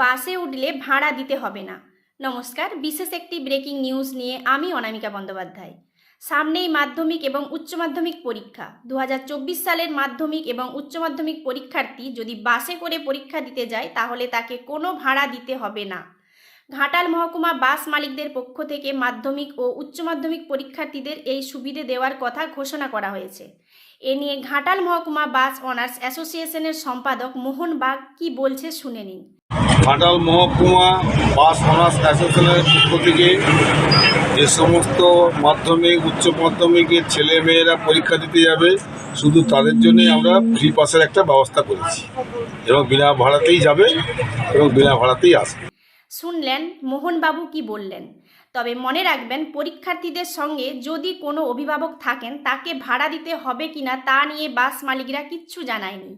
বাসে উঠলে ভাড়া দিতে হবে না। নমস্কার, বিশেষ একটি ব্রেকিং নিউজ নিয়ে আমি অনামিকা বন্দ্যোপাধ্যায়। সামনেই মাধ্যমিক এবং উচ্চ মাধ্যমিক পরীক্ষা। দু হাজার চব্বিশ সালের মাধ্যমিক এবং উচ্চ মাধ্যমিক পরীক্ষার্থী যদি বাসে করে পরীক্ষা দিতে যায়, তাহলে তাকে কোনো ভাড়া দিতে হবে না। ঘাটাল মহকুমা বাস মালিকদের পক্ষ থেকে মাধ্যমিক ও উচ্চ মাধ্যমিক পরীক্ষার্থীদের এই সুবিধে দেওয়ার কথা ঘোষণা করা হয়েছে। এ নিয়ে ঘাটাল মহকুমা বাস অনার্স অ্যাসোসিয়েশনের সম্পাদক মোহন বাগ কি বলছে শুনে নিন। ঘাটাল মহকুমা বাস অনার্স অ্যাসোসিয়েশনের পক্ষ থেকে যে সমস্ত মাধ্যমিক, উচ্চ মাধ্যমিকের ছেলে মেয়েরা পরীক্ষা দিতে যাবে, শুধু তাদের জন্যই আমরা ফ্রি পাসের একটা ব্যবস্থা করেছি। এবং বিনা ভাড়াতেই যাবে এবং বিনা ভাড়াতেই আসবে। শুনলেন, মোহনবাবু কি বললেন? তবে মনে রাখবেন, পরীক্ষার্থীদের সঙ্গে যদি কোনো অভিভাবক থাকেন, তাকে ভাড়া দিতে হবে কিনা তা নিয়ে বাস মালিকরা কিচ্ছু জানায়নি।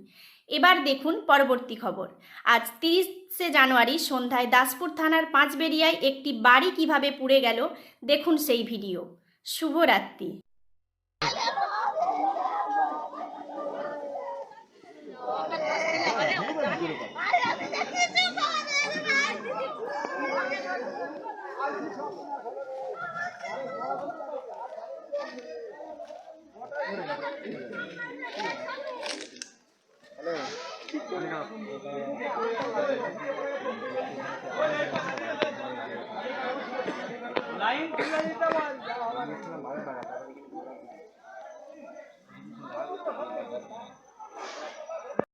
এবার দেখুন পরবর্তী খবর। আজ তিরিশে জানুয়ারি সন্ধ্যায় দাসপুর থানার পাঁচবেরিয়ায় একটি বাড়ি কীভাবে পুড়ে গেল, দেখুন সেই ভিডিও। শুভরাত্রি। লাইন